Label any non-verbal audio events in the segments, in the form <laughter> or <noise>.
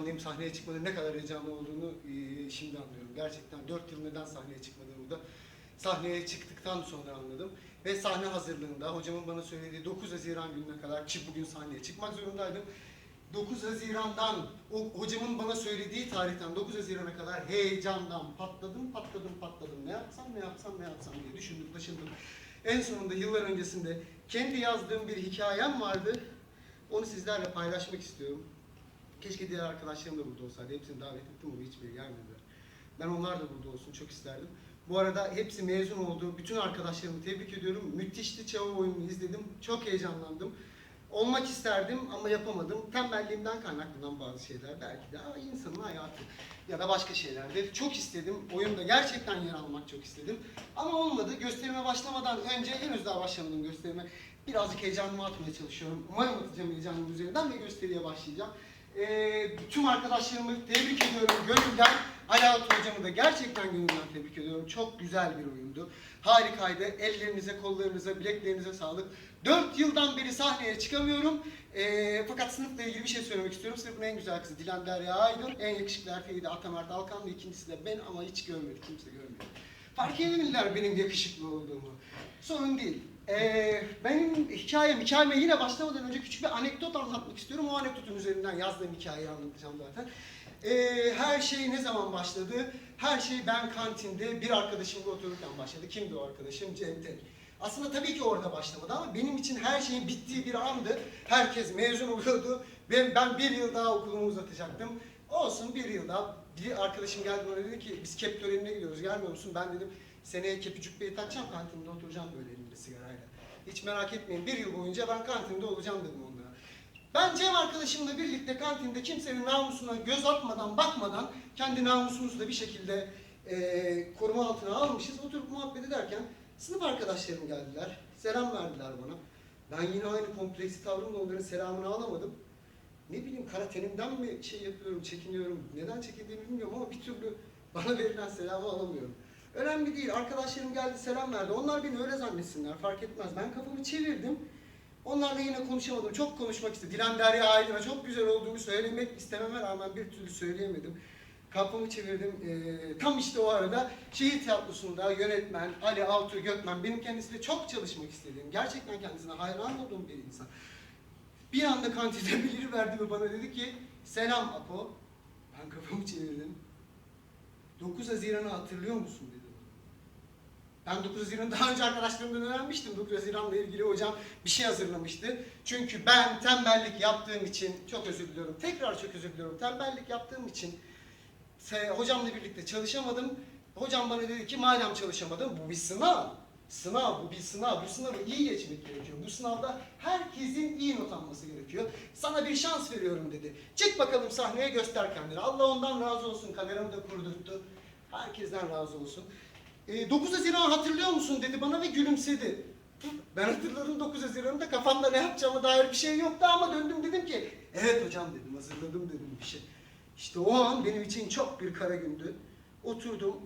heyecanlıyım. Sahneye çıkmadan ne kadar heyecanlı olduğunu e, şimdi anlıyorum. Gerçekten 4 yıl neden sahneye çıkmadığımı da sahneye çıktıktan sonra anladım. Ve sahne hazırlığında hocamın bana söylediği 9 Haziran gününe kadar ki bugün sahneye çıkmak zorundaydım. 9 Haziran'dan, o hocamın bana söylediği tarihten 9 Haziran'a kadar heyecandan patladım, patladım, patladım. Ne yapsam, ne yapsam, ne yapsam diye düşündüm, taşındım. En sonunda yıllar öncesinde kendi yazdığım bir hikayem vardı. Onu sizlerle paylaşmak istiyorum. Keşke diğer arkadaşlarım da burada olsaydı. Hepsini davet ettim ama hiçbiri gelmediler. Ben onlar da burada olsun çok isterdim. Bu arada hepsi mezun oldu. Bütün arkadaşlarımı tebrik ediyorum. Müthişti Çava oyununu izledim. Çok heyecanlandım. Olmak isterdim ama yapamadım. Tembelliğimden kaynaklanan bazı şeyler belki de ama insanın hayatı ya da başka şeylerde çok istedim. Oyunda gerçekten yer almak çok istedim. Ama olmadı. Gösterime başlamadan önce henüz daha başlamadım gösterime. Birazcık heyecanımı atmaya çalışıyorum. Umarım atacağım heyecanımın üzerinden ve gösteriye başlayacağım. Ee, tüm arkadaşlarımı tebrik ediyorum gönülden. Ali Altun hocamı da gerçekten gönülden tebrik ediyorum. Çok güzel bir oyundu. Harikaydı. Ellerinize, kollarınıza, bileklerinize sağlık. 4 yıldan beri sahneye çıkamıyorum. Ee, fakat sınıfla ilgili bir şey söylemek istiyorum. Sınıfın en güzel kızı Dilan Derya Aydın. En yakışıklı erkeği de Atamert Alkan ve ikincisi de ben ama hiç görmedi. Kimse görmedi. Fark edemediler benim yakışıklı olduğumu. Sorun değil. Ee, benim hikayem, hikayeme yine başlamadan önce küçük bir anekdot anlatmak istiyorum. O anekdotun üzerinden yazdığım hikayeyi anlatacağım zaten. Ee, her şey ne zaman başladı? Her şey ben kantinde bir arkadaşımla otururken başladı. Kimdi o arkadaşım? Cem. Aslında tabii ki orada başlamadı ama benim için her şeyin bittiği bir andı. Herkes mezun oluyordu ve ben bir yıl daha okulumu uzatacaktım. Olsun bir yıl daha. Bir arkadaşım geldi bana dedi ki biz kep törenine gidiyoruz gelmiyor musun? Ben dedim seneye kepi cübbeyi takacağım kantinde oturacağım böyle elimde sigarayla. Hiç merak etmeyin bir yıl boyunca ben kantinde olacağım dedim onlara. Ben Cem arkadaşımla birlikte kantinde kimsenin namusuna göz atmadan, bakmadan kendi namusumuzu da bir şekilde eee, koruma altına almışız. Oturup muhabbet ederken sınıf arkadaşlarım geldiler. Selam verdiler bana. Ben yine aynı kompleksi tavrımla onların selamını alamadım. Ne bileyim kara tenimden mi şey yapıyorum, çekiniyorum. Neden çekindiğimi bilmiyorum ama bir türlü bana verilen selamı alamıyorum. Önemli değil. Arkadaşlarım geldi selam verdi. Onlar beni öyle zannetsinler. Fark etmez. Ben kafamı çevirdim. Onlarla yine konuşamadım. Çok konuşmak istedim. Dilan Derya Aydın'a çok güzel olduğumu söylemek istememe rağmen bir türlü söyleyemedim. Kafamı çevirdim. Ee, tam işte o arada şehir tiyatrosunda yönetmen Ali Altuğ Gökmen benim kendisiyle çok çalışmak istediğim, gerçekten kendisine hayran olduğum bir insan. Bir anda kantinde <laughs> biri verdi ve bana dedi ki selam Apo. Ben kafamı çevirdim. 9 Haziran'ı hatırlıyor musun dedi. Ben 9 Haziran'ı daha önce arkadaşlarımdan öğrenmiştim. 9 Haziran'la ilgili hocam bir şey hazırlamıştı. Çünkü ben tembellik yaptığım için, çok özür diliyorum, tekrar çok özür diliyorum. Tembellik yaptığım için hocamla birlikte çalışamadım. Hocam bana dedi ki madem çalışamadım bu bir sınav. Sınav bu bir sınav. Bu sınavı iyi geçmek gerekiyor. Bu sınavda herkesin iyi not alması gerekiyor. Sana bir şans veriyorum dedi. Çık bakalım sahneye göster kendini. Allah ondan razı olsun. Kameramı da kurdurttu. Herkesten razı olsun. E, 9 Haziran hatırlıyor musun dedi bana ve gülümsedi. Ben hatırladım 9 Haziran'da kafamda ne yapacağıma dair bir şey yoktu ama döndüm dedim ki evet hocam dedim hazırladım dedim bir şey. İşte o an benim için çok bir kara gündü. Oturdum.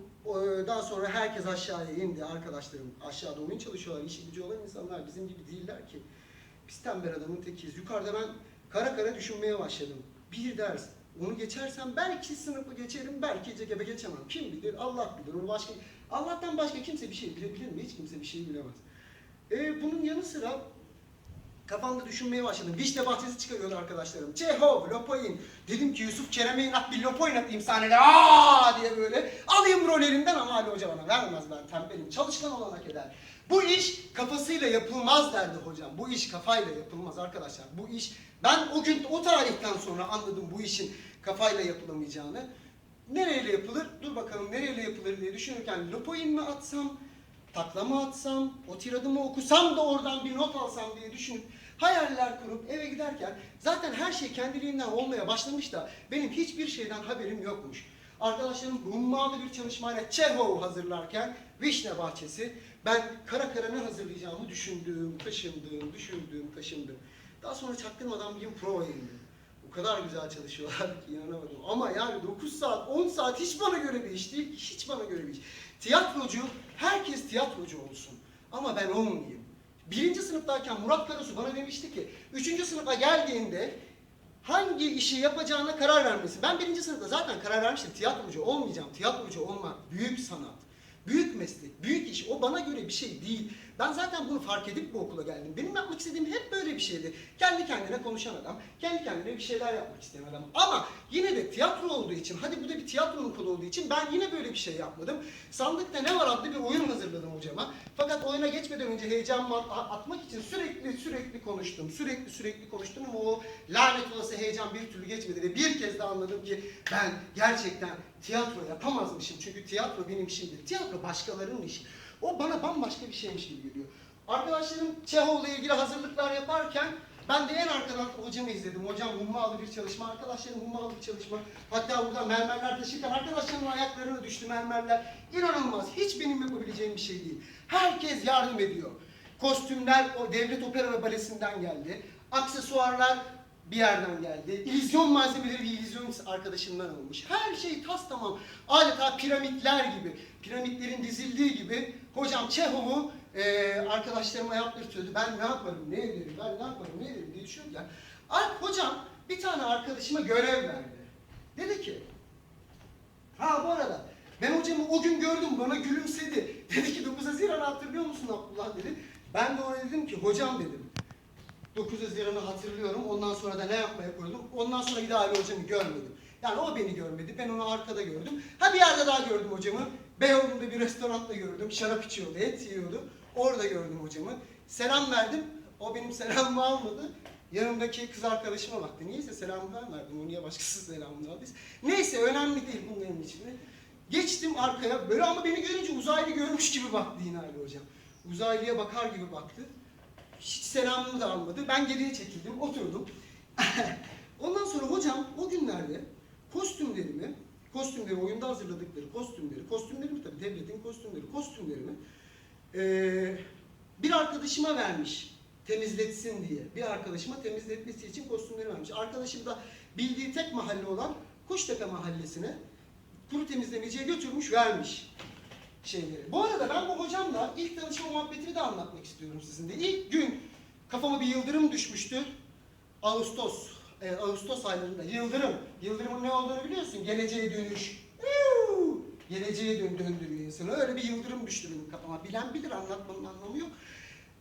Daha sonra herkes aşağıya indi. Arkadaşlarım aşağıda oyun çalışıyorlar. işi gücü olan insanlar bizim gibi değiller ki. Biz tembel adamın tekiyiz. Yukarıda ben kara kara düşünmeye başladım. Bir ders. Onu geçersem belki sınıfı geçerim, belki cekebe geçemem. Kim bilir? Allah bilir. Onu başka Allah'tan başka kimse bir şey bilebilir mi? Hiç kimse bir şey bilemez. Ee, bunun yanı sıra kafamda düşünmeye başladım. Vişne bahçesi çıkarıyordu arkadaşlarım. Çehov, Lopoyin. Dedim ki Yusuf Kerem'e inat bir Lopoyin atayım sahnede. Aa diye böyle. Alayım rol elinden ama Ali Hoca bana vermez ben tembelim. Çalışkan olanak eder. Bu iş kafasıyla yapılmaz derdi hocam. Bu iş kafayla yapılmaz arkadaşlar. Bu iş ben o gün o tarihten sonra anladım bu işin kafayla yapılamayacağını. Nereyle yapılır? Dur bakalım nereyle yapılır diye düşünürken Lopoyin mi atsam, takla mı atsam, o tiradımı okusam da oradan bir not alsam diye düşünüp hayaller kurup eve giderken zaten her şey kendiliğinden olmaya başlamış da benim hiçbir şeyden haberim yokmuş. Arkadaşlarım hummalı bir çalışmayla Çehov hazırlarken Vişne Bahçesi ben kara kara ne hazırlayacağımı düşündüm, taşındım, düşündüm, taşındım. Daha sonra çaktırmadan bir gün provaya indim. Kadar güzel çalışıyorlar ki inanamadım. Ama yani 9 saat, 10 saat hiç bana göre bir iş değil. Hiç bana göre bir iş. Tiyatrocu, herkes tiyatrocu olsun. Ama ben olmayayım. Birinci sınıftayken Murat Karasu bana demişti ki, üçüncü sınıfa geldiğinde hangi işi yapacağına karar vermesi. Ben birinci sınıfta zaten karar vermiştim. Tiyatrocu olmayacağım. Tiyatrocu olmak büyük sanat. Büyük meslek, büyük iş. O bana göre bir şey değil. Ben zaten bunu fark edip bu okula geldim. Benim yapmak istediğim hep böyle bir şeydi. Kendi kendine konuşan adam, kendi kendine bir şeyler yapmak isteyen adam. Ama yine de tiyatro olduğu için, hadi bu da bir tiyatronun kolu olduğu için ben yine böyle bir şey yapmadım. Sandıkta ne var adlı bir oyun hazırladım hocama. Fakat oyuna geçmeden önce heyecanımı at- atmak için sürekli sürekli konuştum. Sürekli sürekli konuştum ama o lanet olası heyecan bir türlü geçmedi ve bir kez de anladım ki ben gerçekten tiyatro yapamazmışım. Çünkü tiyatro benim işim değil. Tiyatro başkalarının işi. O bana bambaşka bir şeymiş gibi geliyor. Arkadaşlarım Çehov'la ilgili hazırlıklar yaparken ben de en arkadan hocamı izledim. Hocam hummalı bir çalışma, arkadaşlarım hummalı bir çalışma. Hatta burada mermerler taşırken arkadaşlarımın ayaklarına düştü mermerler. İnanılmaz. Hiç benim yapabileceğim bir şey değil. Herkes yardım ediyor. Kostümler o devlet opera ve balesinden geldi. Aksesuarlar bir yerden geldi. İllüzyon malzemeleri bir illüzyon arkadaşından almış. Her şey tas tamam. Adeta piramitler gibi. Piramitlerin dizildiği gibi hocam Çehov'u e, arkadaşlarıma yaptırtıyordu. Ben ne yaparım, ne ederim, ben ne yaparım, ne ederim diye düşünürken. Alp hocam bir tane arkadaşıma görev verdi. Dedi ki, ha bu arada ben hocamı o gün gördüm bana gülümsedi. <laughs> Dedi ki 9 Haziran hatırlıyor musun Abdullah dedi. Ben de ona dedim ki hocam dedim. 9 Haziran'ı hatırlıyorum. Ondan sonra da ne yapmaya koyuldum. Ondan sonra bir daha Ali hocamı görmedim. Yani o beni görmedi. Ben onu arkada gördüm. Ha bir yerde daha gördüm hocamı. Beyoğlu'nda bir restoranda gördüm. Şarap içiyordu, et yiyordu. Orada gördüm hocamı. Selam verdim. O benim selamımı almadı. Yanımdaki kız arkadaşıma baktı. Niyeyse selamımı ben verdim. O niye başkası selamını aldıysa. Neyse önemli değil bunların içinde. Geçtim arkaya. Böyle ama beni görünce uzaylı görmüş gibi baktı yine hocam. Uzaylıya bakar gibi baktı. Hiç selamımı da almadı. Ben geriye çekildim, oturdum. <laughs> Ondan sonra hocam o günlerde kostümlerimi, kostümleri, oyunda hazırladıkları kostümleri, kostümlerimi tabii devletin kostümleri, kostümlerimi eee, bir arkadaşıma vermiş temizletsin diye. Bir arkadaşıma temizletmesi için kostümleri vermiş. Arkadaşım da bildiği tek mahalle olan Kuştepe mahallesine kuru temizlemeciye götürmüş vermiş şeyleri. Bu arada ben bu hocamla ilk tanışma muhabbetini de anlatmak istiyorum sizinle. İlk gün kafama bir yıldırım düşmüştü. Ağustos, e, Ağustos aylarında yıldırım. Yıldırımın ne olduğunu biliyorsun. Geleceğe dönüş. Yuuu! Geleceğe dön döndürüyor insanı. Öyle bir yıldırım düştü benim kafama. Bilen bilir anlatmanın anlamı yok.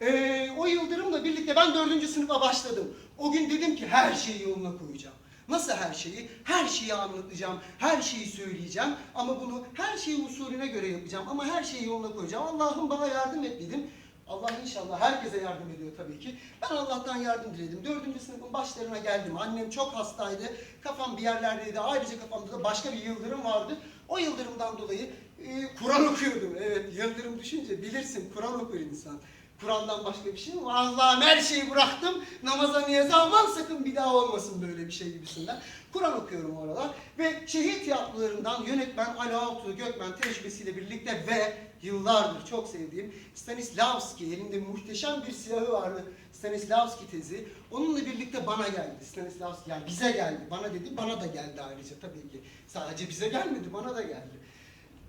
Ee, o yıldırımla birlikte ben dördüncü sınıfa başladım. O gün dedim ki her şeyi yoluna koyacağım. Nasıl her şeyi? Her şeyi anlatacağım, her şeyi söyleyeceğim ama bunu her şeyi usulüne göre yapacağım ama her şeyi yoluna koyacağım. Allah'ım bana yardım et dedim. Allah inşallah herkese yardım ediyor tabii ki. Ben Allah'tan yardım diledim. Dördüncü sınıfın başlarına geldim. Annem çok hastaydı. Kafam bir yerlerdeydi. Ayrıca kafamda da başka bir yıldırım vardı. O yıldırımdan dolayı e, Kur'an okuyordum. Evet yıldırım düşünce bilirsin Kur'an okur insan. Kur'an'dan başka bir şey mi? Allah'ım her şeyi bıraktım. Namaza niyaza aman sakın bir daha olmasın böyle bir şey gibisinden. Kur'an okuyorum o aralar. Ve şehir tiyatrolarından yönetmen Altuğ Gökmen tecrübesiyle birlikte ve yıllardır çok sevdiğim Stanislavski elinde muhteşem bir silahı vardı. Stanislavski tezi. Onunla birlikte bana geldi. Stanislavski yani bize geldi. Bana dedi bana da geldi ayrıca tabii ki. Sadece bize gelmedi bana da geldi.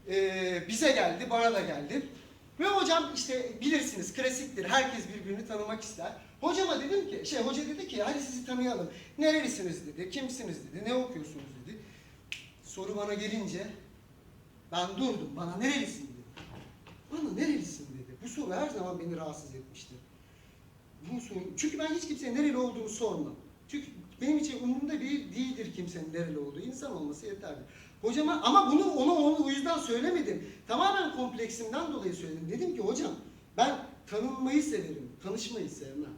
Ee, bize geldi bana da geldi. Ve hocam işte bilirsiniz klasiktir. Herkes birbirini tanımak ister. Hocama dedim ki, şey hoca dedi ki hadi sizi tanıyalım. Nerelisiniz dedi, kimsiniz dedi, ne okuyorsunuz dedi. Soru bana gelince ben durdum. Bana nerelisin dedi. Bana nerelisin dedi. Bu soru her zaman beni rahatsız etmiştir. Bu soru, çünkü ben hiç kimseye nereli olduğunu sormam. Çünkü benim için umurumda bir değildir kimsenin nereli olduğu. İnsan olması yeterli. Hocama ama bunu ona onu o yüzden söylemedim. Tamamen kompleksimden dolayı söyledim. Dedim ki hocam ben tanınmayı severim, tanışmayı sevmem.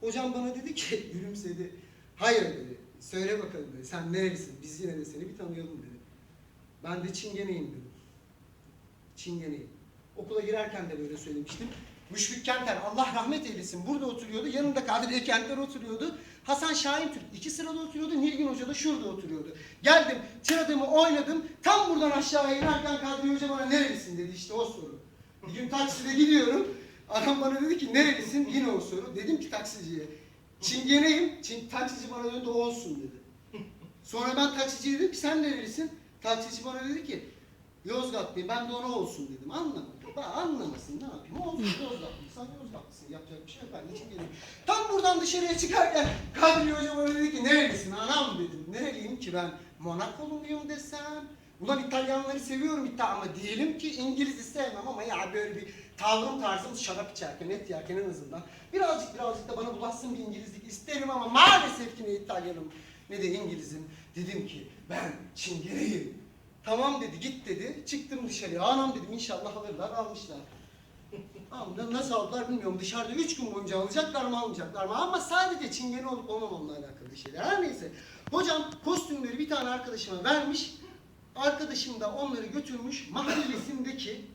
Hocam bana dedi ki <laughs> gülümsedi. Hayır dedi. Söyle bakalım dedi. Sen nerelisin? Biz yine de seni bir tanıyalım dedi. Ben de Çingeneyim dedim. Çingeneyim. Okula girerken de böyle söylemiştim. Müşfik Kenter Allah rahmet eylesin burada oturuyordu. Yanında Kadriye Kenter oturuyordu. Hasan Şahin Türk iki sırada oturuyordu. Nilgün Hoca da şurada oturuyordu. Geldim tiradımı oynadım. Tam buradan aşağıya inerken Kadriye Hoca bana nerelisin dedi işte o soru. Bir gün takside gidiyorum. Adam bana dedi ki nerelisin? Yine o soru. Dedim ki taksiciye. Çingeneyim. Çin, taksici bana döndü olsun dedi. Sonra ben taksiciye dedim ki sen nerelisin? Taksici bana dedi ki Yozgatlıyım ben de ona olsun dedim. Anlamadı. Ben anlamasın ne yapayım. Olsun Yozgatlıysan Yozgatlısın. Yapacak bir şey yok. Ben için geleyim. Tam buradan dışarıya çıkarken Kadri Hocam bana dedi ki nerelisin anam dedim. Nereliyim ki ben Monakoluyum desem. Ulan İtalyanları seviyorum İtalyan ama diyelim ki İngiliz'i sevmem ama ya böyle bir tavrım tarzım şarap içerken, et yerken en azından birazcık birazcık da bana bulaşsın bir İngilizlik isterim ama maalesef ki ne İtalyanım ne de İngiliz'im. Dedim ki ben Çingeneyim. Tamam dedi git dedi. Çıktım dışarıya. Anam dedim inşallah alırlar almışlar. <laughs> Ama nasıl aldılar bilmiyorum. Dışarıda üç gün boyunca alacaklar mı almayacaklar mı? Ama sadece çingene olup olmamamla alakalı şeyler. Her neyse. Hocam kostümleri bir tane arkadaşıma vermiş. Arkadaşım da onları götürmüş mahallesindeki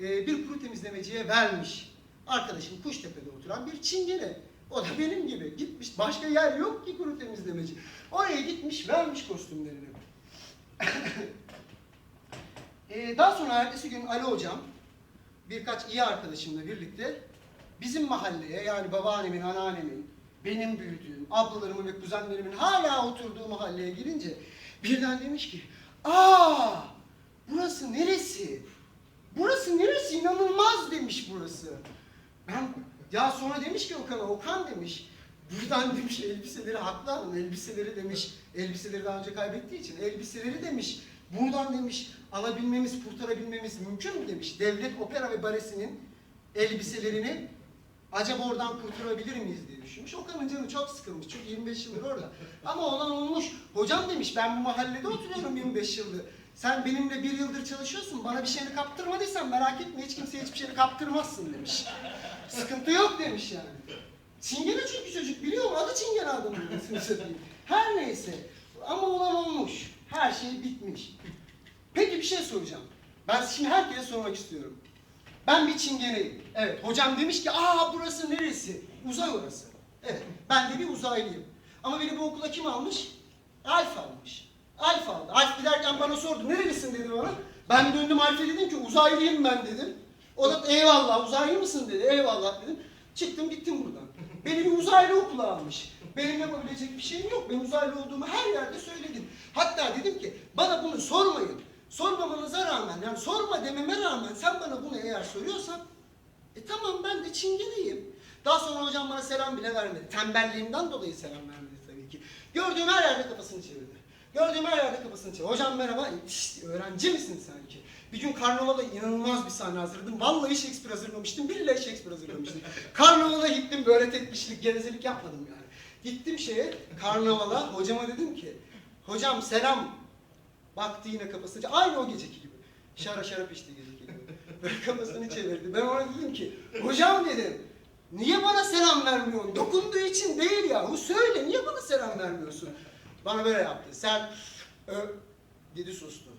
e, bir kuru temizlemeciye vermiş. Arkadaşım Kuştepe'de oturan bir çingene. O da benim gibi. Gitmiş. Başka yer yok ki kuru temizlemeci. Oraya gitmiş vermiş kostümlerini. <laughs> E, daha sonra ertesi gün Ali hocam birkaç iyi arkadaşımla birlikte bizim mahalleye yani babaannemin, anneannemin, benim büyüdüğüm, ablalarımın ve kuzenlerimin hala oturduğu mahalleye girince birden demiş ki ''Aa burası neresi? Burası neresi? İnanılmaz demiş burası.'' Ben ya sonra demiş ki Okan'a, Okan demiş buradan demiş elbiseleri haklı hanım elbiseleri demiş elbiseleri daha önce kaybettiği için elbiseleri demiş buradan demiş alabilmemiz kurtarabilmemiz mümkün mü demiş devlet opera ve baresinin elbiselerini acaba oradan kurtarabilir miyiz diye düşünmüş. Okan'ın canı çok sıkılmış çünkü 25 yıldır orada. Ama olan olmuş. Hocam demiş ben bu mahallede oturuyorum 25 yıldır. Sen benimle bir yıldır çalışıyorsun. Bana bir şeyini kaptırmadıysan merak etme hiç kimseye hiçbir şeyini kaptırmazsın demiş. Sıkıntı yok demiş yani. Çingene çünkü çocuk biliyor mu? Adı Çingene adamın. Her neyse. Ama olan olmuş. Her şey bitmiş. Peki bir şey soracağım. Ben şimdi herkese sormak istiyorum. Ben bir çingeneyim. Evet. Hocam demiş ki aa burası neresi? Uzay orası. Evet. Ben de bir uzaylıyım. Ama beni bu okula kim almış? Alf almış. Alf aldı. Alf giderken bana sordu. Nerelisin dedi bana. Ben döndüm Alf'e dedim ki uzaylıyım ben dedim. O da eyvallah uzaylı mısın dedi. Eyvallah dedim. Çıktım gittim buradan. Beni bir uzaylı okula almış. Benim yapabilecek bir şeyim yok. Ben uzaylı olduğumu her yerde söyledim. Hatta dedim ki bana bunu sormayın. Sormamanıza rağmen yani sorma dememe rağmen sen bana bunu eğer soruyorsan e tamam ben de çingeneyim. Daha sonra hocam bana selam bile vermedi. Tembelliğimden dolayı selam vermedi tabii ki. Gördüğüm her yerde kafasını çevirdi. Gördüğüm her yerde kafasını çevirdi. Hocam merhaba. İşte öğrenci misin sanki? Bir gün karnavala inanılmaz bir sahne hazırladım. Vallahi Shakespeare hazırlamıştım. Billahi Shakespeare hazırlamıştım. <laughs> karnavala gittim böyle tek kişilik gevezelik yapmadım yani. Gittim şeye karnavala hocama dedim ki hocam selam Baktı yine kafasını aynı o geceki gibi. Şara şarap içti geceki gibi. Böyle kafasını çevirdi. Ben ona dedim ki hocam dedim niye bana selam vermiyorsun? Dokunduğu için değil ya. Bu söyle niye bana selam vermiyorsun? Bana böyle yaptı. Sen ö, dedi sustu.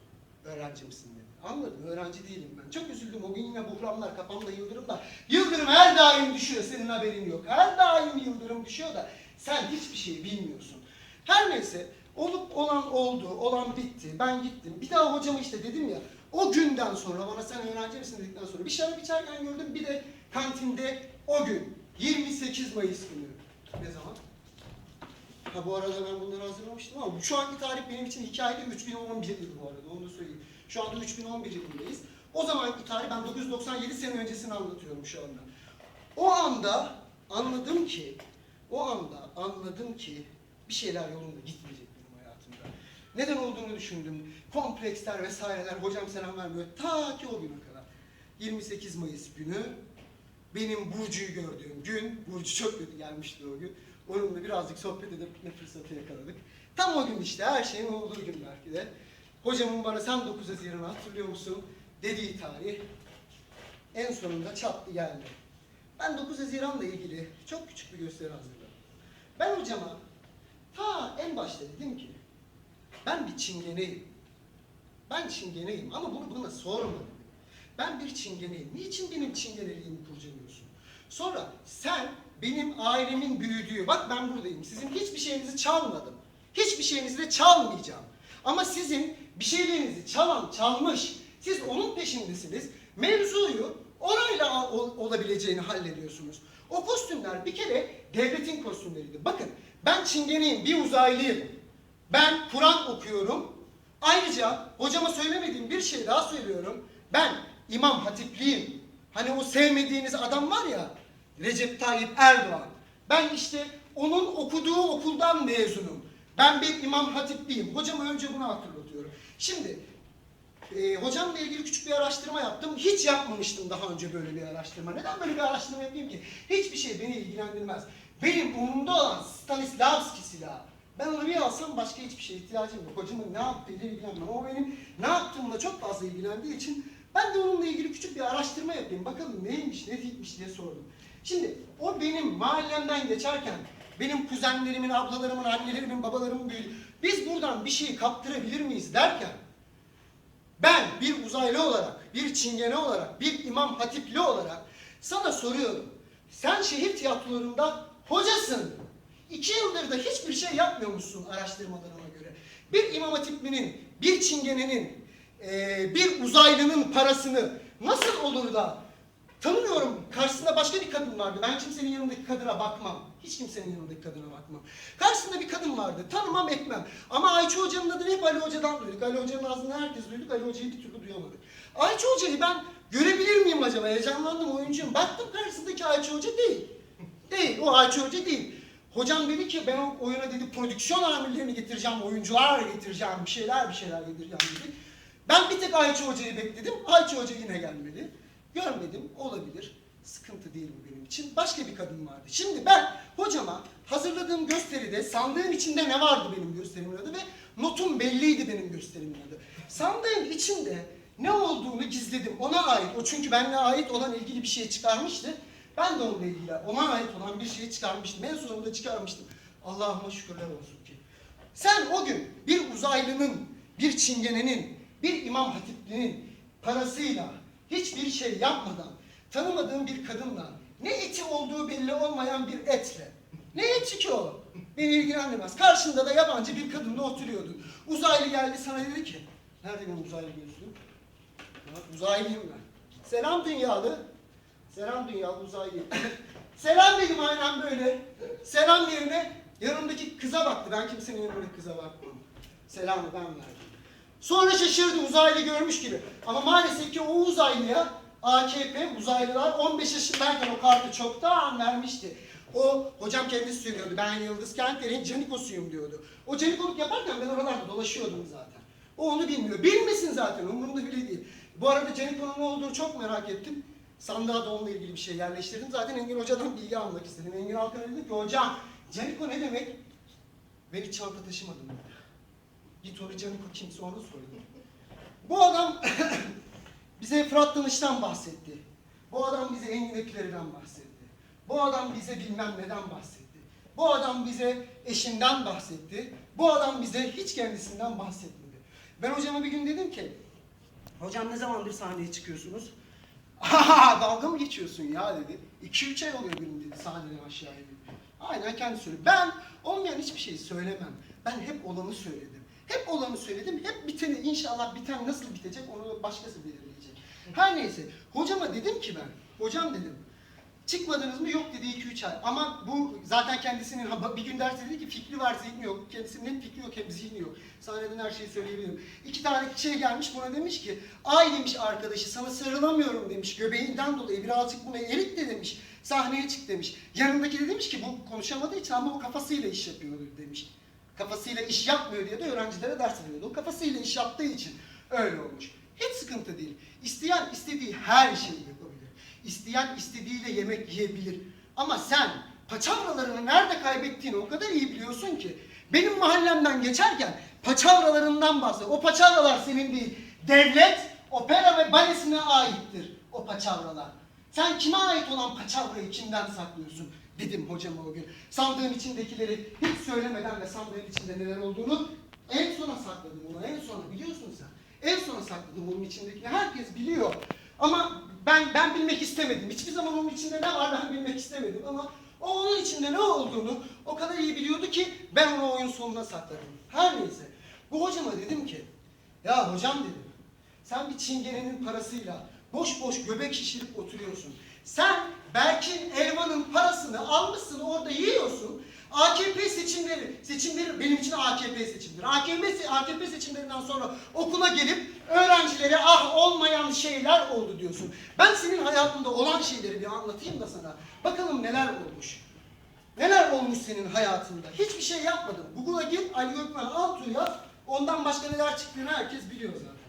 Öğrenci misin dedi. Anladım öğrenci değilim ben. Çok üzüldüm o gün yine buhranlar kafamda yıldırım da. Yıldırım her daim düşüyor senin haberin yok. Her daim yıldırım düşüyor da sen hiçbir şey bilmiyorsun. Her neyse olup olan oldu, olan bitti. Ben gittim. Bir daha hocama işte dedim ya o günden sonra bana sen öğrenci misin dedikten sonra bir şarap içerken gördüm. Bir de kantinde o gün 28 Mayıs günü. Ne zaman? Ha bu arada ben bunları hazırlamıştım ama şu anki tarih benim için hikayede 3011 yıl bu arada onu söyleyeyim. Şu anda 3011 yılındayız. O zamanki tarih ben 997 sene öncesini anlatıyorum şu anda. O anda anladım ki, o anda anladım ki bir şeyler yolunda gitmeyecek. Neden olduğunu düşündüm. Kompleksler vesaireler hocam selam vermiyor. Ta ki o güne kadar. 28 Mayıs günü benim Burcu'yu gördüğüm gün, Burcu çok kötü gelmişti o gün. Onunla birazcık sohbet edip ne fırsatı yakaladık. Tam o gün işte her şeyin olduğu gün belki de. Hocamın bana sen 9 Haziran'ı hatırlıyor musun dediği tarih en sonunda çattı geldi. Ben 9 Haziran'la ilgili çok küçük bir gösteri hazırladım. Ben hocama ta en başta dedim ki ben bir çingeneyim. Ben çingeneyim ama bunu bana sorma. Ben bir çingeneyim. Niçin benim çingeneliğimi kurcalıyorsun? Sonra sen benim ailemin büyüdüğü, bak ben buradayım. Sizin hiçbir şeyinizi çalmadım. Hiçbir şeyinizi de çalmayacağım. Ama sizin bir şeylerinizi çalan çalmış. Siz onun peşindesiniz. Mevzuyu orayla ol- olabileceğini hallediyorsunuz. O kostümler bir kere devletin kostümleriydi. Bakın ben çingeneyim, bir uzaylıyım. Ben Kur'an okuyorum. Ayrıca hocama söylemediğim bir şey daha söylüyorum. Ben İmam Hatipliyim. Hani o sevmediğiniz adam var ya Recep Tayyip Erdoğan. Ben işte onun okuduğu okuldan mezunum. Ben bir İmam Hatipliyim. Hocama önce bunu hatırlatıyorum. Şimdi e, hocamla ilgili küçük bir araştırma yaptım. Hiç yapmamıştım daha önce böyle bir araştırma. Neden böyle bir araştırma yapayım ki? Hiçbir şey beni ilgilendirmez. Benim umurumda olan Stanislavski silahı. Ben onu bir alsam başka hiçbir şeye ihtiyacım yok. Hocamın ne yaptığıyla ilgilenmem. O benim ne yaptığımla çok fazla ilgilendiği için ben de onunla ilgili küçük bir araştırma yapayım. Bakalım neymiş, ne değilmiş diye sordum. Şimdi o benim mahallemden geçerken benim kuzenlerimin, ablalarımın, annelerimin, babalarımın büyüdü. Biz buradan bir şeyi kaptırabilir miyiz derken ben bir uzaylı olarak, bir çingene olarak, bir imam hatipli olarak sana soruyorum. Sen şehir tiyatrolarında hocasın. İki yıldır da hiçbir şey yapmıyormuşsun araştırmalarıma göre. Bir imam hatiplinin, bir çingenenin, eee, bir uzaylının parasını nasıl olur da tanımıyorum karşısında başka bir kadın vardı. Ben kimsenin yanındaki kadına bakmam. Hiç kimsenin yanındaki kadına bakmam. Karşısında bir kadın vardı. Tanımam etmem. Ama Ayça Hoca'nın adını hep Ali Hoca'dan duyduk. Ali Hoca'nın ağzından herkes duyduk. Ali Hoca'yı bir türlü duyamadık. Ayça Hoca'yı ben görebilir miyim acaba? Heyecanlandım oyuncuyum. Baktım karşısındaki Ayça Hoca değil. Değil. O Ayça Hoca değil. Hocam dedi ki ben o oyuna dedi prodüksiyon amirlerini getireceğim, oyuncular getireceğim, bir şeyler bir şeyler getireceğim dedi. Ben bir tek Ayça Hoca'yı bekledim. Ayça Hoca yine gelmedi. Görmedim. Olabilir. Sıkıntı değil bu benim için. Başka bir kadın vardı. Şimdi ben hocama hazırladığım gösteride sandığın içinde ne vardı benim gösterimin adı ve notum belliydi benim gösterimin adı. Sandığın içinde ne olduğunu gizledim. Ona ait. O çünkü benimle ait olan ilgili bir şey çıkarmıştı. Ben de onunla ilgili ona ait olan bir şeyi çıkarmıştım. En sonunda çıkarmıştım. Allah'ıma şükürler olsun ki. Sen o gün bir uzaylının, bir çingenenin, bir imam hatiplinin parasıyla hiçbir şey yapmadan tanımadığın bir kadınla ne eti olduğu belli olmayan bir etle ne eti ki o? Beni ilgilendirmez. Karşında da yabancı bir kadınla oturuyordun. Uzaylı geldi sana dedi ki Nerede benim uzaylı gözlüğüm? Uzaylıyım ben. Selam dünyalı. Selam dünyalı uzaylıyım. <coughs> Selam dedim aynen böyle. Selam yerine yanımdaki kıza baktı. Ben kimsenin yanındaki kıza bakmam. Selamı ben verdim. Sonra şaşırdı uzaylı görmüş gibi. Ama maalesef ki o uzaylıya AKP uzaylılar 15 yaşındayken o kartı çoktan vermişti. O hocam kendisi söylüyordu. Ben Yıldız Kentler'in canikosuyum diyordu. O canikoluk yaparken ben oralarda dolaşıyordum zaten. O onu bilmiyor. Bilmesin zaten umurumda bile değil. Bu arada canikonun ne olduğunu çok merak ettim. Sandığa da onunla ilgili bir şey yerleştirdim. Zaten Engin Hoca'dan bilgi almak istedim. Engin Alkan'a dedim ki hocam caniko ne demek? Ben hiç çanta taşımadım. Git onu caniko kimse onu sordu. Bu adam <laughs> bize Fırat Danış'tan bahsetti. Bu adam bize Engin Ekiler'den bahsetti. Bu adam bize bilmem neden bahsetti. Bu adam bize eşinden bahsetti. Bu adam bize hiç kendisinden bahsetmedi. Ben hocama bir gün dedim ki, hocam ne zamandır sahneye çıkıyorsunuz? Aha <laughs> dalga mı geçiyorsun ya dedi. 2-3 ay oluyor benim dedi sahneden aşağıya dedi. Aynen kendi söylüyor. Ben olmayan hiçbir şeyi söylemem. Ben hep olanı söyledim. Hep olanı söyledim. Hep biteni inşallah biten nasıl bitecek onu başkası belirleyecek. Her neyse hocama dedim ki ben. Hocam dedim. Çıkmadınız mı? Yok dedi 2-3 ay. Ama bu zaten kendisinin bir gün derste dedi ki fikri var zihni yok. Kendisinin hem fikri yok hem zihni yok. Sahneden her şeyi söyleyebilirim. İki tane şey gelmiş buna demiş ki ay demiş arkadaşı sana sarılamıyorum demiş. Göbeğinden dolayı birazcık buna erik de demiş. Sahneye çık demiş. Yanındaki de demiş ki bu konuşamadığı için ama o kafasıyla iş yapıyor demiş. Kafasıyla iş yapmıyor diye de öğrencilere ders veriyordu. O kafasıyla iş yaptığı için öyle olmuş. Hiç sıkıntı değil. İsteyen istediği her şeyi yapabilir. İsteyen istediğiyle yemek yiyebilir. Ama sen paçavralarını nerede kaybettiğini o kadar iyi biliyorsun ki. Benim mahallemden geçerken paçavralarından bahsediyor. O paçavralar senin değil. Devlet, opera ve balesine aittir o paçavralar. Sen kime ait olan paçavrayı kimden saklıyorsun? Dedim hocama o gün. Sandığın içindekileri hiç söylemeden ve sandığın içinde neler olduğunu en sona sakladım onu. En sona biliyorsun sen. En sona sakladım onun içindekini. Herkes biliyor. Ama ben ben bilmek istemedim. Hiçbir zaman onun içinde ne var ben bilmek istemedim. Ama o onun içinde ne olduğunu o kadar iyi biliyordu ki ben onu oyun sonuna sakladım. Her neyse. Bu hocama dedim ki ya hocam dedim sen bir çingenenin parasıyla boş boş göbek şişirip oturuyorsun. Sen Berkin Elvan'ın parasını almışsın orada yiyorsun. AKP seçimleri, seçimleri benim için AKP seçimleri. AKP, AKP seçimlerinden sonra okula gelip öğrencilere ah olmayan şeyler oldu diyorsun. Ben senin hayatında olan şeyleri bir anlatayım da sana. Bakalım neler olmuş. Neler olmuş senin hayatında? Hiçbir şey yapmadın. Google'a gir Ali Gökmen Altuğ'ya ondan başka neler çıktığını herkes biliyor zaten.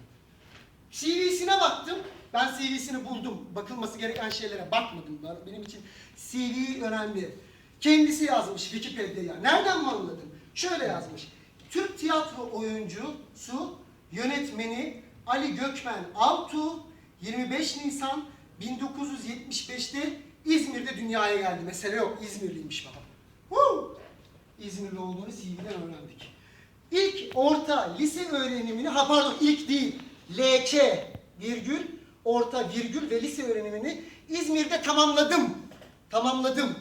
CV'sine baktım. Ben CV'sini buldum. Bakılması gereken şeylere bakmadım. Ben- Benim için CV önemli. Kendisi yazmış Wikipedia'ya. Nereden mi anladım? Şöyle yazmış. Türk tiyatro oyuncusu, yönetmeni Ali Gökmen Altuğ 25 Nisan 1975'te İzmir'de dünyaya geldi. Mesele yok. İzmirliymiş baba. Woo! İzmirli olduğunu CV'den öğrendik. İlk orta lise öğrenimini, ha pardon ilk değil, LK virgül, orta virgül ve lise öğrenimini İzmir'de tamamladım. Tamamladım.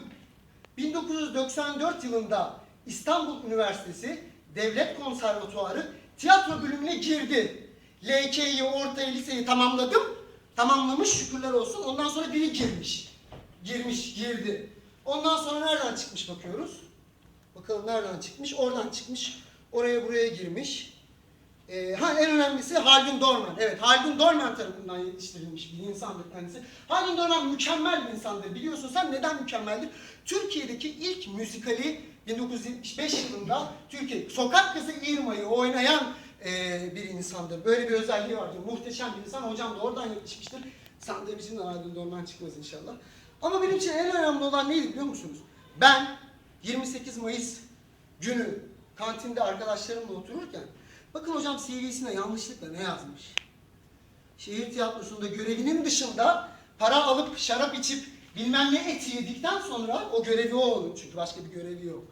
1994 yılında İstanbul Üniversitesi Devlet Konservatuarı tiyatro bölümüne girdi. LK'yi, ortayı, liseyi tamamladım. Tamamlamış şükürler olsun. Ondan sonra biri girmiş. Girmiş, girdi. Ondan sonra nereden çıkmış bakıyoruz. Bakalım nereden çıkmış? Oradan çıkmış. Oraya buraya girmiş. Ee, ha en önemlisi Haldun Dorman. Evet Haldun Dorman tarafından yetiştirilmiş bir insandır kendisi. Haldun Dorman mükemmel bir insandır. Biliyorsun sen neden mükemmeldir? Türkiye'deki ilk müzikali 1975 yılında Türkiye Sokak Kızı İrma'yı oynayan e, bir insandır. Böyle bir özelliği vardır. Muhteşem bir insan. Hocam da oradan yetişmiştir. Sandviçinden Haldun Dorman çıkmaz inşallah. Ama benim için en önemli olan neydi biliyor musunuz? Ben 28 Mayıs günü kantinde arkadaşlarımla otururken bakın hocam CV'sine yanlışlıkla ne yazmış? Şehir tiyatrosunda görevinin dışında para alıp şarap içip bilmem ne eti yedikten sonra o görevi o olur. Çünkü başka bir görevi yok.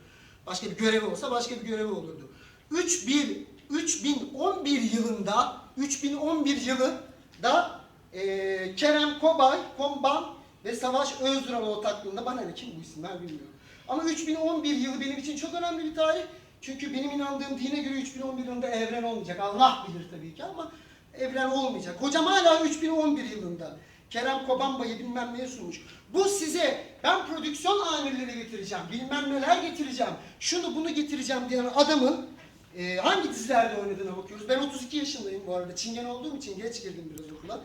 Başka bir görevi olsa başka bir görevi olurdu. 3001 3011 yılında 3011 yılında eee Kerem Kobay, Komban ve Savaş Özduran ortaklığında bana ne kim bu isimler bilmiyorum. Ama 3011 yılı benim için çok önemli bir tarih. Çünkü benim inandığım dine göre 3011 yılında evren olmayacak. Allah bilir tabii ki ama evren olmayacak. Hocam hala 3011 yılında. Kerem Kobanbay'ı bilmem neye sunmuş. Bu size ben prodüksiyon amirleri getireceğim, bilmem neler getireceğim, şunu bunu getireceğim diyen adamın e, hangi dizilerde oynadığına bakıyoruz. Ben 32 yaşındayım bu arada. Çingen olduğum için geç girdim biraz okula.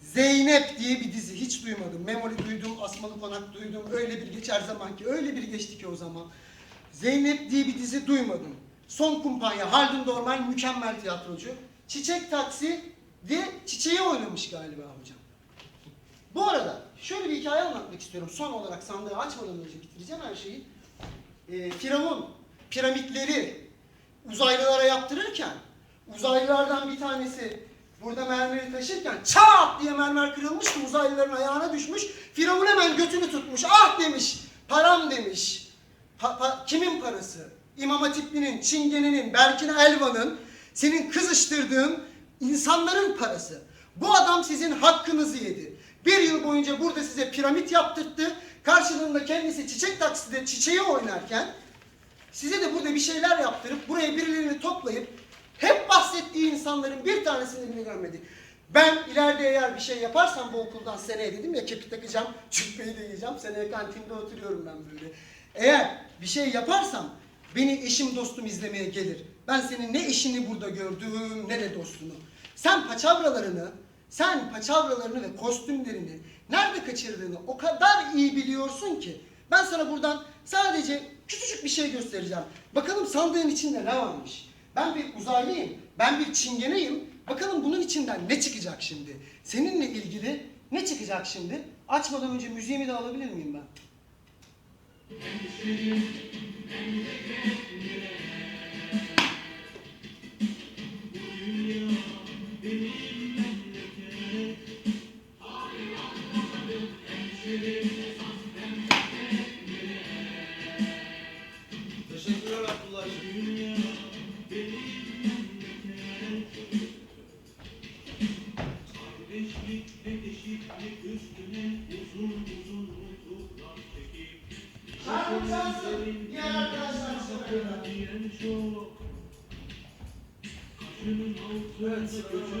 Zeynep diye bir dizi hiç duymadım. Memoli duydum, Asmalı Konak duydum. Öyle bir geçer zaman ki, öyle bir geçti ki o zaman. Zeynep diye bir dizi duymadım. Son kumpanya, Haldun Dorman mükemmel tiyatrocu. Çiçek Taksi diye çiçeği oynamış galiba hocam. Bu arada şöyle bir hikaye anlatmak istiyorum. Son olarak sandığı açmadan önce bitireceğim her şeyi. Ee, Firavun piramitleri uzaylılara yaptırırken uzaylılardan bir tanesi burada mermeri taşırken çat diye mermer kırılmış uzaylıların ayağına düşmüş. Firavun hemen götünü tutmuş. Ah demiş. Param demiş. Pa- pa- kimin parası? İmam Hatipli'nin, Çingene'nin, Berkin Elvan'ın, senin kızıştırdığın insanların parası. Bu adam sizin hakkınızı yedi. Bir yıl boyunca burada size piramit yaptırttı. Karşılığında kendisi çiçek takside çiçeği oynarken size de burada bir şeyler yaptırıp buraya birilerini toplayıp hep bahsettiği insanların bir tanesini bile görmedi. Ben ileride eğer bir şey yaparsam bu okuldan seneye dedim ya kepi takacağım, <laughs> cübbeyi de giyeceğim. Seneye kantinde oturuyorum ben böyle. Eğer bir şey yaparsam beni eşim dostum izlemeye gelir. Ben senin ne eşini burada gördüm ne de dostunu. Sen paçavralarını, sen paçavralarını ve kostümlerini nerede kaçırdığını o kadar iyi biliyorsun ki ben sana buradan sadece küçücük bir şey göstereceğim. Bakalım sandığın içinde ne varmış? Ben bir uzaylıyım, ben bir çingeneyim. Bakalım bunun içinden ne çıkacak şimdi? Seninle ilgili ne çıkacak şimdi? Açmadan önce müziğimi de alabilir miyim ben?